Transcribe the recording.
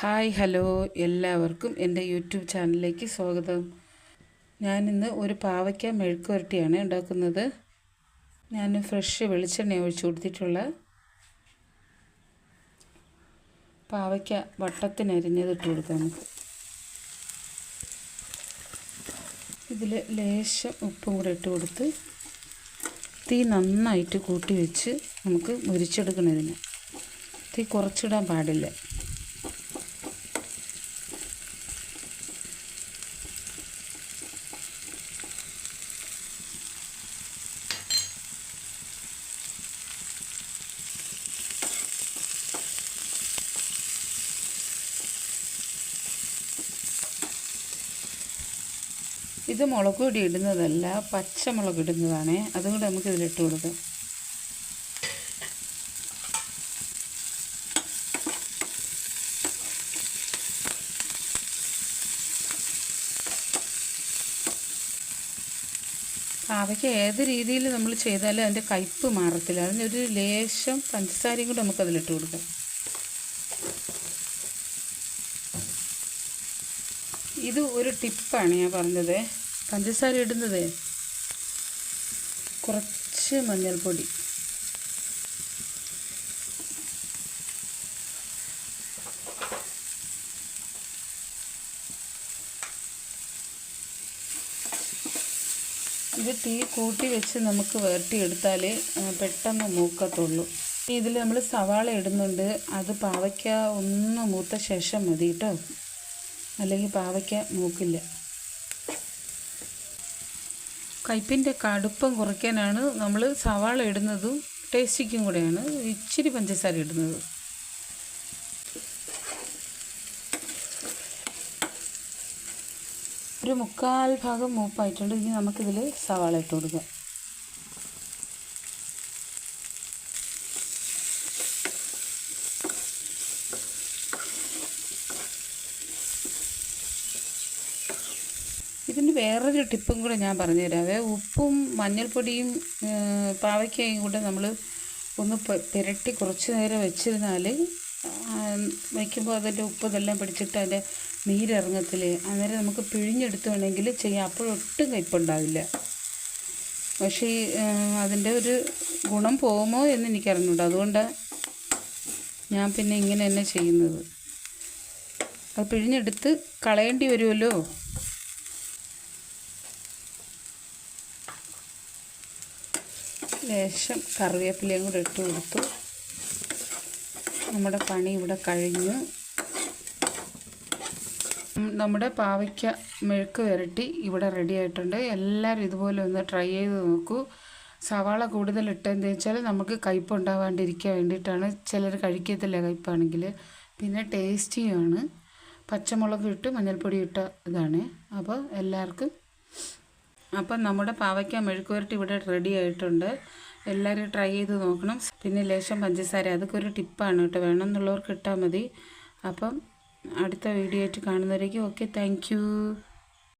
Hi hello എല്ലാവർക്കും എന്റെ YouTube ചാനലിലേക്ക് സ്വാഗതം. ഞാനിന്ന് ഒരു പാവയ്ക്ക മെഴുക്കുരട്ടിയാണ് ഉണ്ടാക്കുന്നത്. ഞാൻ ഫ്രഷ് വെളിച്ചെണ്ണ ഒഴിച്ചു കൊടുത്തിട്ടുള്ള പാവയ്ക്ക വട്ടത്തിനരിഞ്ഞതിട്ട് കൊടുക്കാം നമുക്ക്. ഇതിൽ ലേശം ഉപ്പും കൂടെ ഇട്ട് കൊടുത്ത് തീ നന്നായിട്ട് കൂട്ടി വെച്ച് നമുക്ക് മുരിച്ചെടുക്കണം ഇതിന്. തീ കുറച്ചിടാൻ പാടില്ല. ഇത് മുളക് പൊടി ഇടുന്നതല്ല പച്ചമുളക് ഇടുന്നതാണ്. അതും കൂടെ നമുക്ക് ഇതിലിട്ട് കൊടുക്കാം. പാവയ്ക്ക് ഏത് രീതിയിൽ നമ്മൾ ചെയ്താലും അതിന്റെ കയ്പ്പ് മാറത്തില്ല. അതിനൊരു ലേശം പഞ്ചസാരയും കൂടെ നമുക്കതിലിട്ട് കൊടുക്കാം. ഇത് ഒരു ടിപ്പാണ് ഞാൻ പറഞ്ഞത്. പഞ്ചസാര ഇടുന്നത്? കുറച്ച് മഞ്ഞൾപ്പൊടി. ഇത് തീ കൂട്ടി വെച്ച് നമുക്ക് വരട്ടിയെടുത്താൽ പെട്ടെന്ന് മൂക്കത്തുള്ളൂ. ഇതിൽ നമ്മൾ സവാള ഇടുന്നുണ്ട്. അത് പാവയ്ക്ക ഒന്ന് മൂത്ത ശേഷം മതി കേട്ടോ. അല്ലെങ്കിൽ പാവയ്ക്ക മൂക്കില്ല. കയ്പിന്റെ കടുപ്പം കുറയ്ക്കാനാണ് നമ്മൾ സവാള ഇടുന്നതും ടേസ്റ്റിക്കും കൂടെയാണ് ഇച്ചിരി പഞ്ചസാര ഇടുന്നത്. ഒരു മുക്കാൽ ഭാഗം മൂപ്പായിട്ടുണ്ട്. ഇനി നമുക്കിതിൽ സവാള ഇട്ട് കൊടുക്കാം. ഇതിന് വേറൊരു ടിപ്പും കൂടെ ഞാൻ പറഞ്ഞുതരാവേ ഉപ്പും മഞ്ഞൾപ്പൊടിയും പാവയ്ക്കയും കൂടെ നമ്മൾ ഒന്ന് പുരട്ടി കുറച്ച് നേരം വെച്ചിരുന്നാൽ വയ്ക്കുമ്പോൾ അതിന്റെ ഉപ്പ് ഇതെല്ലാം പിടിച്ചിട്ട് അതിന്റെ നീരിറങ്ങത്തില്ലേ അന്നേരം നമുക്ക് പിഴിഞ്ഞെടുത്ത് വേണമെങ്കിൽ ചെയ്യാം. അപ്പോഴൊട്ടും കയ്പുണ്ടാവില്ല പക്ഷേ അതിന്റെ ഒരു ഗുണം പോകുമോ എന്ന് എനിക്കറിഞ്ഞുണ്ട് അതുകൊണ്ടാണ് ഞാൻ പിന്നെ ഇങ്ങനെ തന്നെ ചെയ്യുന്നത്. അത് പിഴിഞ്ഞെടുത്ത് കളയേണ്ടി വരുമല്ലോ? ലേശം കറിവേപ്പിലയും കൂടെ ഇട്ട് കൊടുത്തു. നമ്മുടെ പണി ഇവിടെ കഴിഞ്ഞു. നമ്മുടെ പാവയ്ക്ക മെഴുക്ക് വരട്ടി ഇവിടെ റെഡി ആയിട്ടുണ്ട്. എല്ലാവരും ഇതുപോലെ ഒന്ന് ട്രൈ ചെയ്ത് നോക്കൂ. സവാള കൂടുതൽ ഇട്ടെന്ന് വെച്ചാൽ നമുക്ക് കയ്പ് ഉണ്ടാവാണ്ടിരിക്കാൻ വേണ്ടിയിട്ടാണ്. ചിലർ കഴിക്കത്തില്ല കയ്പാണെങ്കിൽ. പിന്നെ ടേസ്റ്റിയാണ് പച്ചമുളക് ഇട്ട് മഞ്ഞൾപ്പൊടി ഇട്ട ഇതാണ്. അപ്പോൾ എല്ലാവർക്കും അപ്പം നമ്മുടെ പാവയ്ക്ക മെഴുക്കുവരട്ടി ഇവിടെ റെഡി ആയിട്ടുണ്ട്. എല്ലാവരും ട്രൈ ചെയ്ത് നോക്കണം. പിന്നെ ലേശം പഞ്ചസാര. അതൊക്കെ ഒരു ടിപ്പാണ് കേട്ടോ. വേണമെന്നുള്ളവർക്ക് ഇട്ടാൽ മതി. അപ്പം അടുത്ത വീഡിയോ ആയിട്ട് കാണുന്നവരേക്കും ഓക്കെ താങ്ക്